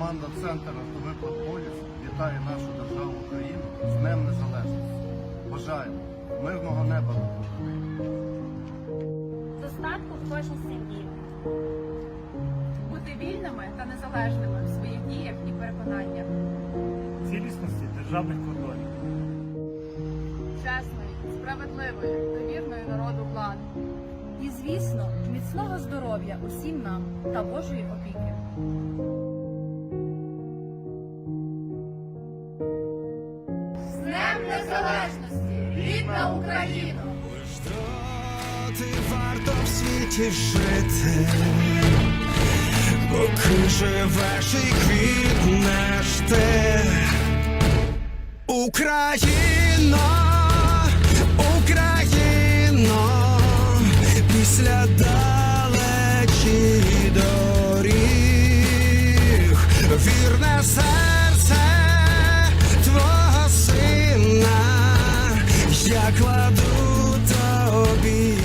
Команда Центр автовиплат Поліс вітає нашу державу Україну з Днем Незалежності. Бажаємо мирного неба над. Достатку в кожній сім'ї. бути вільними та незалежними в своїх діях і переконаннях, цілісності державних кордонів, чесної, справедливої, довірної народу влади. І, звісно, міцного здоров'я усім нам та Божої опіки. Незалежності! Рідна Україна! Ти варто в світі жити, поки живеш і квітнеш ти. Україно, Україно, після далечі доріг, вірне серце я кладу тобі.